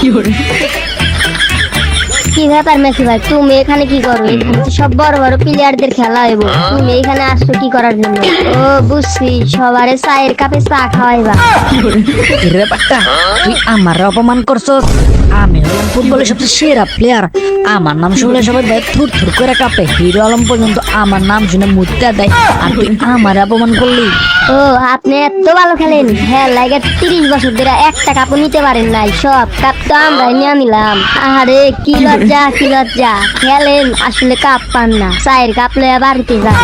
কি ব্যাপার মেসি ভাই? তুমি এখানে কি করো? এখানে তো সব বড় বড় প্লেয়ারদের খেলা হইব। তুমি এখানে আসছো কি করার জন্য? ও বুঝছি। সবারে চায়ের কাপে চা খাওয়াইবা। তুই আমার অপমান করছস। আমি হলাম ফুটবলের সবচেয়ে সেরা প্লেয়ার আমার নাম শুনলে সবাই ভাই থুর থুর করে কাঁপে। হিরো আলম পর্যন্ত আমার নাম শুনে মুদ্রা দেয়। আর তুই আমার অপমান করলি। ও আপনি এত ভালো খেলেন। হ্যাঁ লাগে তিরিশ বছর ধরে একটা কাপও নিতে পারেন নাই। সব কাপ তো আমরাই নিয়ে নিলাম। আরে কি লজ্জা কি লজ্জা। খেলেন আসলে কাপ পান না। চায়ের কাপ লয়ে বাড়িতে যান।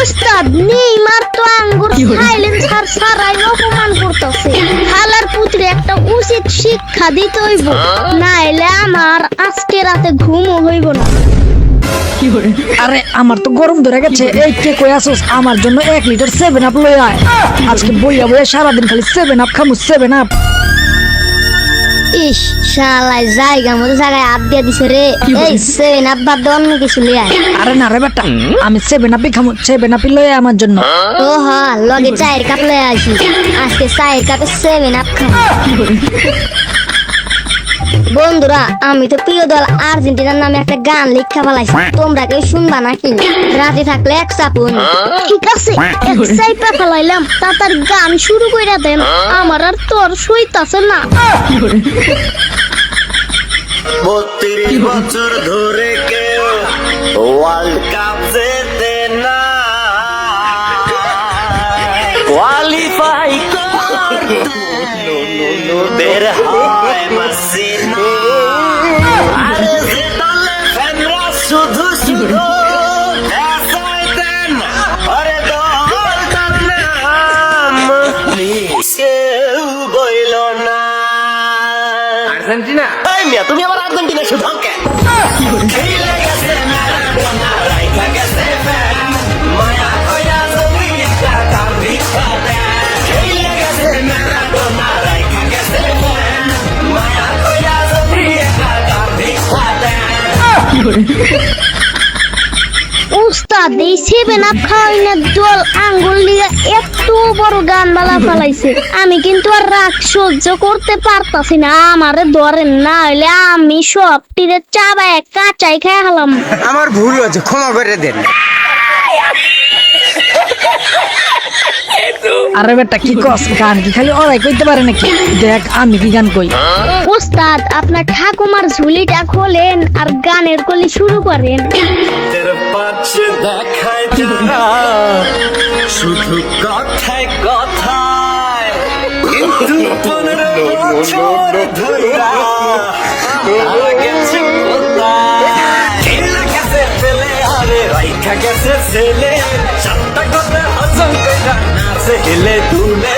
উস্তাদ নেইমার তো আঙ্গুর খাইলেন স্যার সারাই অপমান করতেছে। হালার পুত্রে একটা উচিত শিক্ষা দিতে হইব। না এলে আমার আজকে রাতে ঘুমও হইব না। আরে আমার তো গরম ধরে গেছে। এই কে কই আসোস? আমার জন্য এক লিটার সেভেন আপ লই আয়। আজকে বইয়া বইয়া সারাদিন খালি সেভেন আপ খামু সেভেন আপ ইস শালাই জায়গা মতো জায়গায় আপ দিয়ে দিছে রে। এই সেভেন আপ বাদ দিয়ে অন্য কিছু লিয়ে আয়। আরে না রে বেটা আমি সেভেন আপই খামু সেভেন আপই লই আমার জন্য। ও হ লগে চায়ের কাপ লয়ে আসি। আজকে চায়ের কাপে সেভেন আপ খাব বন্ধুরা আমি তো প্রিয় দল আর্জেন্টিনার নামে একটা গান লিখা ফেলাইছি। তোমরা কেউ শুনবা নাকি? রাতে থাকলে এক চাপুন। ঠিক আছে এক সাইপা ফেলাইলাম তাতার গান শুরু কইরা দেন। আমার আর তোর সইতাছে না। বত্রিশ বছর ধরে কেউ ওয়ার্ল্ড কাপ জেতে না। কোয়ালিফাই করতে বের হয় আর্জেন্টিনা? এই মিয়া তুমি আবার আর্জেন্টিনা শুধু কেন কি গেছে উস্তাদ এই সেভেন আপ খাওয়াইনা দল আঙ্গুল দিয়ে এত বড় গান বালা ফেলাইছে। আমি কিন্তু আর রাগ সহ্য করতে পারতাছি না আমারে ধরেন না হইলে আমি সব তীরে চাবায় কাঁচাই খাই হলাম। আমার ভুল হয়েছে ক্ষমা করে দেন। আরে বেটা কি কস? গান কি খালি ওরাই কইতে পারে নাকি? দেখ আমি কি গান কই? উস্তাদ আপনার ঠাকুমার ঝুলিটা খোলেন আর গানের কলি শুরু করেন। শুধু কথায় কথায় ছেলে সাতটা কথা হেলে ফেলে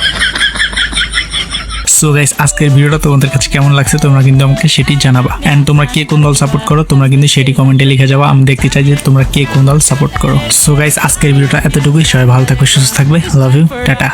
সো গাইস আজকের ভিডিওটা তোমাদের কাছে কেমন লাগছে তোমরা কিন্তু আমাকে সেটি জানাবা। এন্ড তোমরা কে কোন দল সাপোর্ট করো, তোমরা কিন্তু সেটি কমেন্টে লিখে যাবা। আমি দেখতে চাই যে তোমরা কে কোন দল সাপোর্ট করো। সো গাইস আজকের ভিডিওটা এতটুকুই। সবাই ভালো থাকবে সুস্থ থাকবে। Love you tata